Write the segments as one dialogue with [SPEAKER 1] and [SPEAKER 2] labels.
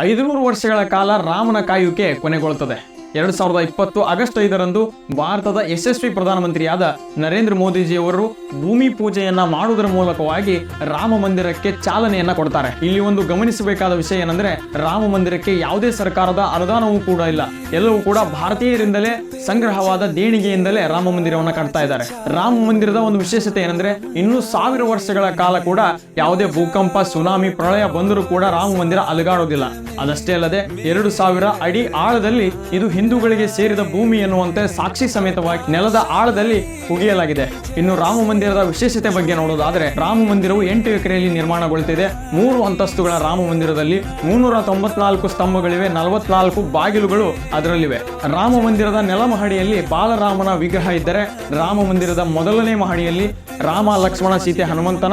[SPEAKER 1] ಐದುನೂರು ವರ್ಷಗಳ ಕಾಲ ರಾಮನ ಕಾಯುವಿಕೆ ಕೊನೆಗೊಳ್ಳುತ್ತದೆ. ಎರಡು ಸಾವಿರದ ಇಪ್ಪತ್ತು ಆಗಸ್ಟ್ ಐದರಂದು ಭಾರತದ ಯಶಸ್ವಿ ಪ್ರಧಾನಮಂತ್ರಿಯಾದ ನರೇಂದ್ರ ಮೋದಿಜಿಯವರು ಭೂಮಿ ಪೂಜೆಯನ್ನ ಮಾಡುವುದರ ಮೂಲಕವಾಗಿ ರಾಮ ಮಂದಿರಕ್ಕೆ ಚಾಲನೆಯನ್ನ ಕೊಡ್ತಾರೆ. ಇಲ್ಲಿ ಒಂದು ಗಮನಿಸಬೇಕಾದ ವಿಷಯ ಏನಂದ್ರೆ ರಾಮ ಮಂದಿರಕ್ಕೆ ಯಾವುದೇ ಸರ್ಕಾರದ ಅನುದಾನವೂ ಕೂಡ ಇಲ್ಲ. ಎಲ್ಲವೂ ಕೂಡ ಭಾರತೀಯರಿಂದಲೇ ಸಂಗ್ರಹವಾದ ದೇಣಿಗೆಯಿಂದಲೇ ರಾಮ ಮಂದಿರವನ್ನು ಕಟ್ತಾ ಇದ್ದಾರೆ. ರಾಮ ಮಂದಿರದ ಒಂದು ವಿಶೇಷತೆ ಏನಂದ್ರೆ ಇನ್ನೂ ಸಾವಿರ ವರ್ಷಗಳ ಕಾಲ ಕೂಡ ಯಾವುದೇ ಭೂಕಂಪ, ಸುನಾಮಿ, ಪ್ರಳಯ ಬಂದರೂ ಕೂಡ ರಾಮ ಮಂದಿರ ಅಲುಗಾಡೋದಿಲ್ಲ. ಅದಷ್ಟೇ ಅಲ್ಲದೆ ಎರಡು ಸಾವಿರ ಅಡಿ ಆಳದಲ್ಲಿ ಇದು ಹಿಂದೂಗಳಿಗೆ ಸೇರಿದ ಭೂಮಿ ಎನ್ನುವಂತೆ ಸಾಕ್ಷಿ ಸಮೇತವಾಗಿ ನೆಲದ ಆಳದಲ್ಲಿ ಹುಗಿಯಲಾಗಿದೆ ಇನ್ನು ರಾಮ ಮಂದಿರದ ವಿಶೇಷತೆ ಬಗ್ಗೆ ನೋಡೋದಾದ್ರೆ, ರಾಮ ಮಂದಿರವು ಎಂಟು ಎಕರೆಯಲ್ಲಿ ನಿರ್ಮಾಣಗೊಳ್ತಿದೆ. ಮೂರು ಅಂತಸ್ತುಗಳ ರಾಮ ಮಂದಿರದಲ್ಲಿ ಮುನ್ನೂರ ತೊಂಬತ್ನಾಲ್ಕು ಸ್ತಂಭಗಳಿವೆ, ನಲವತ್ನಾಲ್ಕು ಬಾಗಿಲುಗಳು ಅದರಲ್ಲಿವೆ. ರಾಮ ಮಂದಿರದ ನೆಲ ಮಹಡಿಯಲ್ಲಿ ಬಾಲರಾಮನ ವಿಗ್ರಹ ಇದ್ದರೆ, ರಾಮ ಮಂದಿರದ ಮೊದಲನೇ ಮಹಡಿಯಲ್ಲಿ ರಾಮ ಲಕ್ಷ್ಮಣ ಸೀತೆ ಹನುಮಂತನ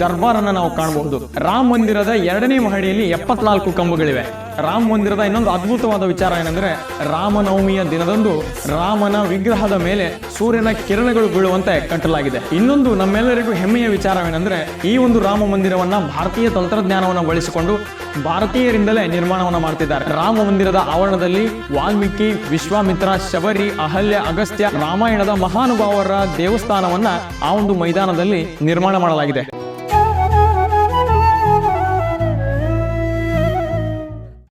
[SPEAKER 1] ದರ್ಬಾರನ್ನ ನಾವು ಕಾಣಬಹುದು. ರಾಮ ಮಂದಿರದ ಎರಡನೇ ಮಹಡಿಯಲ್ಲಿ ಎಪ್ಪತ್ನಾಲ್ಕು ಕಂಬಗಳಿವೆ. ರಾಮ ಮಂದಿರದ ಇನ್ನೊಂದು ಅದ್ಭುತವಾದ ವಿಚಾರ ಏನಂದ್ರೆ ರಾಮನವಮಿಯ ದಿನದಂದು ರಾಮನ ವಿಗ್ರಹದ ಮೇಲೆ ಸೂರ್ಯನ ಕಿರಣಗಳು ಬೀಳುವಂತೆ ಕಟ್ಟಲಾಗಿದೆ. ಇನ್ನೊಂದು ನಮ್ಮೆಲ್ಲರಿಗೂ ಹೆಮ್ಮೆಯ ವಿಚಾರವೇನೆಂದ್ರೆ ಈ ಒಂದು ರಾಮ ಮಂದಿರವನ್ನ ಭಾರತೀಯ ತಂತ್ರಜ್ಞಾನವನ್ನು ಬಳಸಿಕೊಂಡು ಭಾರತೀಯರಿಂದಲೇ ನಿರ್ಮಾಣವನ್ನು ಮಾಡ್ತಿದ್ದಾರೆ. ರಾಮ ಮಂದಿರದ ಆವರಣದಲ್ಲಿ ವಾಲ್ಮೀಕಿ, ವಿಶ್ವಾಮಿತ್ರ, ಶಬರಿ, ಅಹಲ್ಯ, ಅಗಸ್ತ್ಯ, ರಾಮಾಯಣದ ಮಹಾನುಭಾವರ ದೇವಸ್ಥಾನವನ್ನ ಆ ಒಂದು ಮೈದಾನದಲ್ಲಿ ನಿರ್ಮಾಣ ಮಾಡಲಾಗಿದೆ.